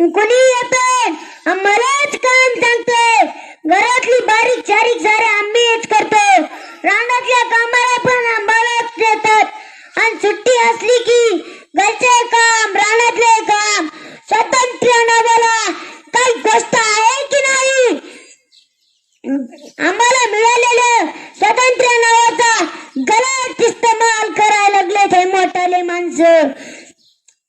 कुणी येते मलाच काम सांगते घरातली बारीक सारीक सारे आम्हीच करतो. रानातल्या कामाला पण आम्हालाच देतात. आणि सुट्टी असली की घरचे काम रानातले काम स्वतंत्र नावाला काही गोष्ट आहे की नाही? आम्हाला मिळालेलं स्वतंत्र नावाचा गलत इस्तेमाल करायला लागले ते मोठाले माणसं.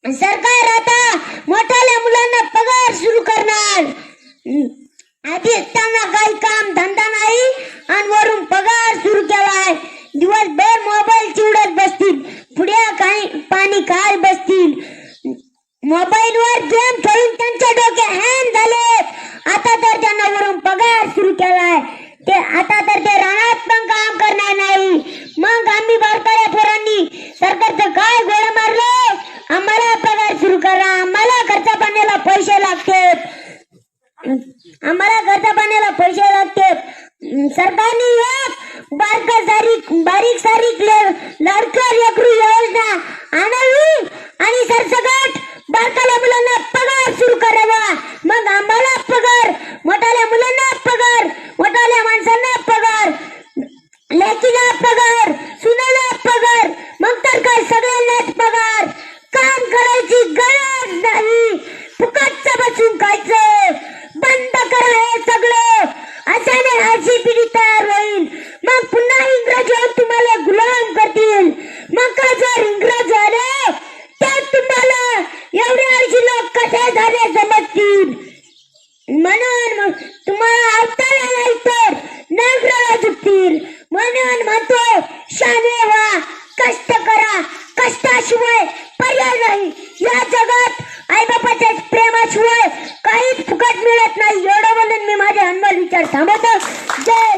सरकार आता मोठाल्या मुलांना पगार सुरू करणार आधी त्यांना काही काम धंदा नाही आणि वरून पगार सुरू केलाय दिवसभर मोबाईल चिवडत बसतील पुढे काही पाणी काय बसतील? मोबाईल वर गेम खेळून त्यांचे डोके हॅन झाले आता तर त्यांना वरून पगार सुरू केलाय. ते आता तर ते रानात पण काम करणार नाही. मग आम्ही बारकाल्या पोरांनी सरकारचं काय गोळ मारलं? आम्हाला पगार सुरू करा. आम्हाला खर्च पाण्याला पैसे लागते आम्हाला खर्च पाण्याला पैसे लागते सरकारने एक बारका सारीक बारीक सारीक लाडकर लेकरू योजना आणावी आणि सरसकट बारकाल्या मुलांना पगार सुरू करावा. मग आम्हाला पगार मोठाल्या मुलांना पगार मोठाल्या माणसांना पगार लेकीला पगार सुनाला पगार मग तर काय सगळ्यांनाच पगार. काम करायची गरज नाही. फुकटचं बसून खायचं बंद करायचं हे सगळं अशाने अशी पिढी तयार होईल मग पुन्हा इंग्रज येऊन तुम्हाला गुलाम करतील मग का जर इंग्रज आले तर तुम्हाला एवढे अडशी लोक कसे झाले समजतील म्हणून मग तुम्हाला आवताला नाही तर नांगराला झुकतील. म्हणून म्हणतो शाने व्हा कष्ट करा. कष्टाशिवाय पर्याय नाही. या जगात आईबापाच्या प्रेमाशिवाय काहीच फुकट मिळत नाही. एवढं बोलून मी माझे हनुमान विचार थांबवतो. जय